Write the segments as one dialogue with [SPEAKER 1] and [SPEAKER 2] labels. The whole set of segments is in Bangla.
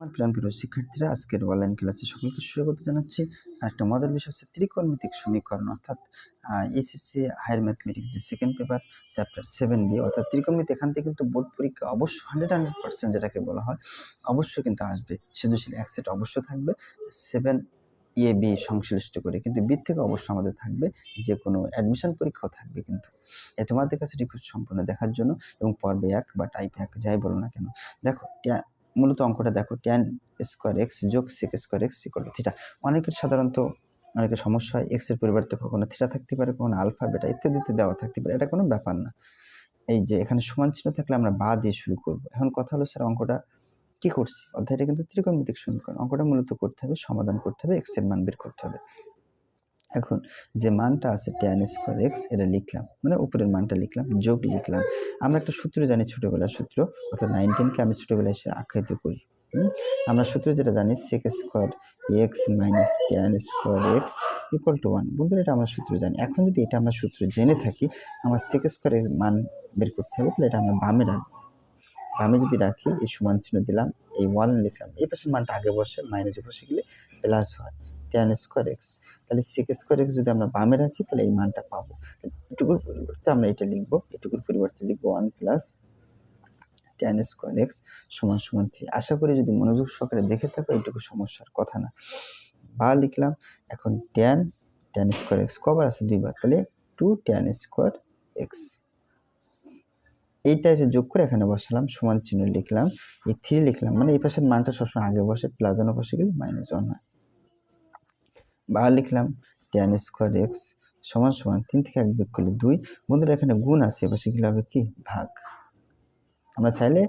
[SPEAKER 1] আমার প্রিয় প্রিয় শিক্ষার্থীরা, আজকের অনলাইন ক্লাসে সকলকে স্বাগত জানাচ্ছি। একটা মজার বিষয় হচ্ছে ত্রিকোণমিতিক সমীকরণ, অর্থাৎ এসএসসি হায়ার ম্যাথমেটিক্স যে second paper chapter seven B অর্থাৎ ত্রিকোণমিতি এখান থেকে কিন্তু বোর্ড পরীক্ষা অবশ্যই হান্ড্রেড হান্ড্রেড পার্সেন্ট যেটাকে বলা হয়, অবশ্যই কিন্তু আসবে। সৃজনশীল এক সেট অবশ্যই থাকবে সেভেন এ বি সংশ্লিষ্ট করে, কিন্তু বি থেকে অবশ্যই আমাদের থাকবে যে কোনো অ্যাডমিশন পরীক্ষাও থাকবে কিন্তু। এ তোমাদের কাছে রিকোয়েস্ট সম্পূর্ণ দেখার জন্য এবং পর্বে এক বা টাইপ এক, যাই বলো না কেন। দেখো মূলত অঙ্কটা দেখো ট্যান স্কোয়ার এক্স যোগ sec square x equal theta অনেকের সাধারণত অনেকের সমস্যা হয় এক্সের পরিবর্তে কখনো থিটা থাকতে পারে, কখনো আলফা বেটা ইত্যাদিতে দেওয়া থাকতে পারে। এটা কোনো ব্যাপার না। এই যে এখানে সমান চিহ্ন থাকলে আমরা বা দিয়ে শুরু করব। এখন কথা হলো স্যার অঙ্কটা কি করছি? অধ্যায়টা কিন্তু ত্রিকোণমিতিক সমীকরণ। অঙ্কটা মূলত করতে হবে, সমাধান করতে হবে এক্সের মান বের করতে হবে। এখন যে মানটা আছে ট্যান স্কোয়ার এক্স এটা লিখলাম মানে উপরের মানটা লিখলাম, যোগ লিখলাম। আমরা একটা সূত্র জানি ছোটোবেলার সূত্র, অর্থাৎ নাইনটিনকে আমি ছোটোবেলায় এসে আখ্যায়িত করি আমরা সূত্র যেটা জানি sec square x minus tan square x equal to one বন্ধুরা, এটা আমরা সূত্র জানি। এখন যদি এটা আমরা সূত্র জেনে থাকি, আমার সেক স্কোয়ারের মান বের করতে হবে, তাহলে এটা আমরা বামে রাখব বামে যদি রাখি, এই সমান চিহ্ন দিলাম, এই ওয়ান লিখলাম, এই পাশের মানটা আগে বসে মাইনাসে বসে গেলে প্লাস হয়। ট্যান স্কোয়ার এক্স তাহলে সেক স্কোয়ার এক্স যদি আমরা বামে রাখি, তাহলে এই মানটা পাবো। এটুকুর পরিবর্তে আমরা এটা লিখব, এটুকুর পরিবর্তে লিখব one plus tan square x সমান সমান থ্রি আশা করি যদি মনোযোগ সহকারে দেখে থাকো এইটুকু সমস্যার কথা না। বা লিখলাম, এখন ট্যান ট্যান স্কোয়ার এক্স কবার আছে দুইবার, তাহলে টু ট্যান স্কোয়ার এক্স এইটা এসে যোগ করে এখানে বসালাম, সমান চিহ্ন লিখলাম, এই থ্রি লিখলাম মানে এই পাশের মানটা সবসময় আগে বসে প্লাস ওয়ানে বসে গেলে মাইনাস ওয়ান হয়। বা লিখলাম ট্যান স্কোয়ার এক্স সমান সমান তিন থেকে এক বিয়োগ করলে দুই। বন্ধুরা, এখানে গুণ আছে এপাশে গেলে হবে কি? ভাগ। আমরা চাইলে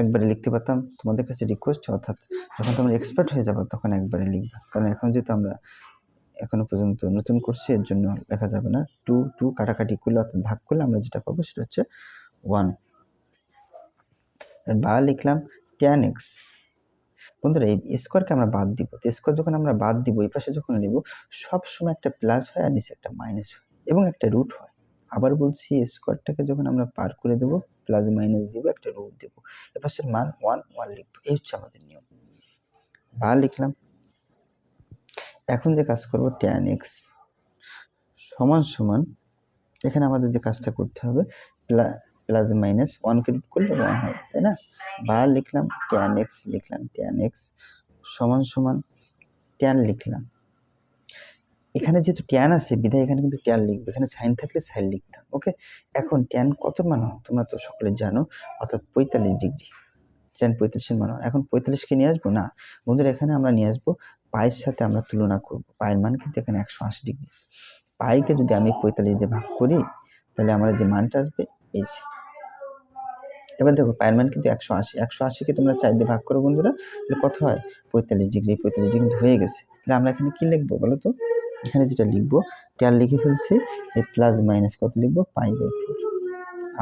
[SPEAKER 1] একবারে লিখতে পারতাম। তোমাদের কাছে রিকোয়েস্ট অর্থাৎ যখন তোমরা এক্সপার্ট হয়ে যাবে, তখন একবারে লিখবা। কারণ এখন যেহেতু আমরা এখনও পর্যন্ত নতুন করছি এর জন্য লেখা যাবে না। টু টু কাটাকাটি করলে, অর্থাৎ ভাগ করলে আমরা যেটা পাবো, সেটা হচ্ছে ওয়ান বা লিখলাম ট্যান এক্স বন্ধুরা, এই স্কোয়ারকে আমরা বাদ দিব। তো স্কোয়ার যখন আমরা বাদ দিব, এই পাশে যখন নিব সব সময় একটা প্লাস হয় আর নিচে একটা মাইনাস হয় এবং একটা রুট হয়। আবার বলছি স্কোয়ারটাকে যখন আমরা পার করে দেবো প্লাস মাইনাস দিব, একটা রুট দেব। এ পাশের মান ওয়ান ওয়ান লিখব। এই হচ্ছে আমাদের নিয়ম। বা লিখলাম। এখন যে কাজ করব ট্যান এক্স সমান সমান, এখানে আমাদের যে কাজটা করতে হবে প্লাস মাইনাস ওয়ানকে রুট করলে ওয়ান হবে তাই না? বা লিখলাম ট্যান এক্স লিখলাম ট্যান এক্স সমান সমান ট্যান লিখলাম। এখানে যেহেতু ট্যান আছে, বিধায় এখানে কিন্তু ট্যান লিখবে, এখানে সাইন থাকলে সাইন লিখতাম ওকে এখন ট্যান কত মান হয়, তোমরা তো সকলে জানো, অর্থাৎ পঁয়তাল্লিশ ডিগ্রি। ট্যান পঁয়তাল্লিশের মান হয়। এখন পঁয়তাল্লিশকে নিয়ে আসব? না। বন্ধুরা, এখানে আমরা নিয়ে আসব, পায়ের সাথে আমরা তুলনা করব। পায়ের মান কিন্তু এখানে একশো আশি ডিগ্রি। পাইকে যদি আমি পঁয়তাল্লিশ দিয়ে ভাগ করি, তাহলে আমার যে মানটা আসবে, এই যে। এবার দেখো, পায়ের মান কিন্তু একশো আশি। একশো আশিকে তোমরা চার দিয়ে ভাগ করো বন্ধুরা, তাহলে কত হয়? পঁয়তাল্লিশ ডিগ্রি। পঁয়তাল্লিশ ডিগ্রি কিন্তু হয়ে গেছে। তাহলে আমরা এখানে কী লিখব বলো তো? এখানে যেটা লিখব ট্যান লিখে ফেলছি এই প্লাস মাইনাস কত লিখব? পাই বাই ফোর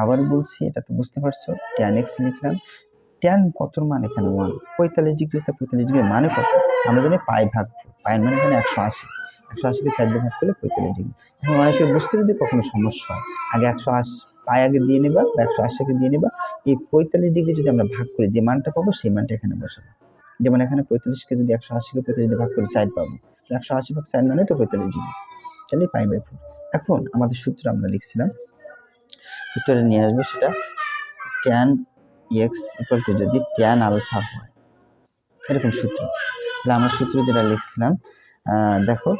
[SPEAKER 1] আবার বলছি, এটা তো বুঝতে পারছ ট্যান এক্স লিখলাম। ট্যান কতর মান এখানে ওয়ান পঁয়তাল্লিশ ডিগ্রি, তা পঁয়তাল্লিশ ডিগ্রির মানে কত? আমরা জানি পাই ভাগ পায়ের মানে এখানে একশো আশি। একশো আশিকে চার দিয়ে ভাগ করলে পঁয়তাল্লিশ ডিগ্রি। এখন অনেকে বুঝতে যদি কখনো সমস্যা হয়। আগে একশো আশি পায়ে আগে দিয়ে নেবা বা একশো আশিকে দিয়ে নেবা। এই পঁয়তাল্লিশ ডিগ্রি যদি আমরা ভাগ করি যে মানটা পাবো, সেই মানটা এখানে বসাবো। যেমন এখানে পঁয়তাল্লিশকে যদি একশো আশিকে পঁয়তাল্লিশ ভাগ করি চার পাবো একশো আশি ভাগ চার মানে তো পঁয়তাল্লিশ ডিগ্রি। তাহলে পাই বাই ফোর এখন আমাদের সূত্র আমরা লিখছিলাম। সূত্রটা নিয়ে আসব সেটা ট্যান এক্স ইকুয়াল টু যদি ট্যান আলফা হয়। এরকম সূত্র। তাহলে আমরা সূত্র যেটা লিখছিলাম দেখো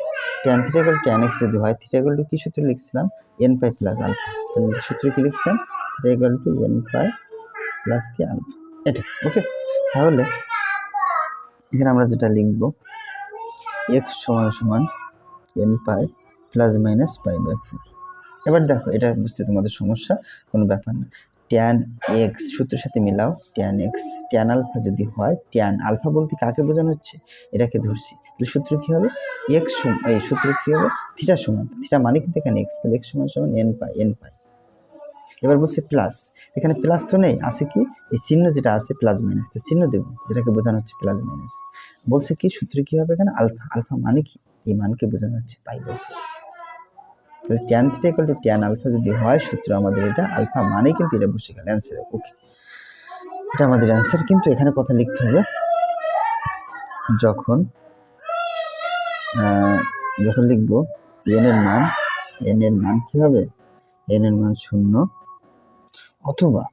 [SPEAKER 1] tan three equal tan x যদি হয় থ্রি ইকুয়াল টু কী সূত্র লিখছিলাম? এন পাই প্লাস আলফা তাহলে সূত্র কী লিখছিলাম three two n pi plus কি আলফা এটা ওকে তাহলে এখানে আমরা যেটা লিখব এক্স সমান সমান n pi plus minus pi by four এবার দেখো, এটা বুঝতে তোমাদের সমস্যা, কোনো ব্যাপার না। ট্যান এক্স সূত্রের সাথে মিলাও ট্যান এক্স ট্যান আলফা যদি হয় ট্যান আলফা বলতে কাকে বোঝানো হচ্ছে? এটাকে ধরছি। তাহলে সূত্র কী হবে? এক্স এই সূত্র কী হবে? থিটা সমান। থিটা মানে কিন্তু এখানে এক্স তাহলে এক্স সমান সমান এন পাই এন পাই। এবার বলছে প্লাস এখানে প্লাস তো নেই, আছে কি? এই চিহ্ন যেটা আছে প্লাস মাইনাস তো চিহ্ন দেবো, যেটাকে বোঝানো হচ্ছে প্লাস মাইনাস বলছে কি, সূত্র কী হবে এখানে? আলফা আলফা মানে কি? এই মানকে বোঝানো হচ্ছে পাই তাহলে tan theta equal to tan alpha যদি হয়, সূত্র আমাদের এটা আলফা মানে কিন্তু এটা বসে গেল অ্যান্সার ওকে এটা আমাদের অ্যান্সার কিন্তু এখানে কথা লিখতে হবে, যখন যখন লিখব এন এর মান এন এর মান কি হবে? এন এর মান শূন্য। অথবা,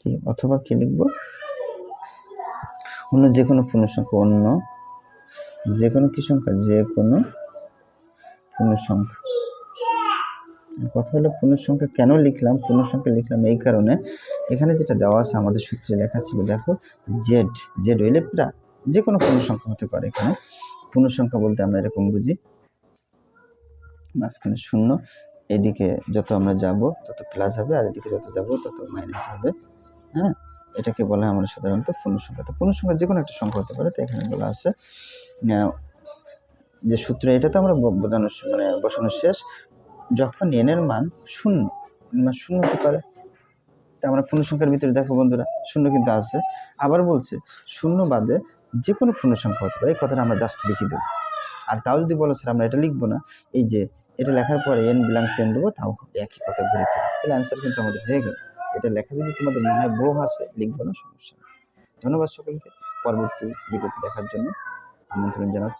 [SPEAKER 1] কি? অথবা কি লিখব? অন্য যে কোনো পূর্ণ সংখ্যা অন্য যে কোনো কি সংখ্যা? যে কোনো পূর্ণ সংখ্যা কথা হলো পূর্ণ সংখ্যা কেন লিখলাম? পূর্ণ সংখ্যা লিখলাম এই কারণে। এখানে যেটা দেওয়া আছে, আমাদের সূত্রে লেখা ছিল দেখো জেড জেড হইলে প্রা যে কোনো পূর্ণ সংখ্যা হতে পারে এখানে। পূর্ণ সংখ্যা বলতে আমরা এরকম বুঝি। মাঝখানে শূন্য। এদিকে যত আমরা যাব, তত প্লাস হবে, আর এদিকে যত যাব, তত মাইনাস হবে হ্যাঁ? এটাকে বলা আমরা সাধারণত পূর্ণ সংখ্যা তো পূর্ণ সংখ্যা যে কোনো একটা সংখ্যা হতে পারে, তো এখানে বলা আছে যে সূত্র, এটা তো আমরা ব- বোঝানো শ- মানে বসানো শেষ। যখন এন এর মান শূন্য মান শূন্য হতে পারে, তা আমরা পূর্ণ সংখ্যার ভিতরে দেখো বন্ধুরা, শূন্য কিন্তু আছে। আবার বলছে, শূন্য বাদে যে কোনো পূর্ণ সংখ্যা হতে পারে, এই কথাটা আমরা জাস্ট লিখে দেবো। আর তাও যদি বলো, স্যার, আমরা এটা লিখব না। এই যে এটা লেখার পরে এন বিলাংস এন দেবো, তাও হবে একই কথা ঘুরে ফিরে। তাহলে অ্যান্সার কিন্তু আমাদের হয়ে গেল। এটা লেখা যদি তোমাদের মনে হয় বড় আসে লিখব না, সমস্যা ধন্যবাদ সকলকে পরবর্তী ভিডিওটি দেখার জন্য। আমন্ত্রণ জানাচ্ছি।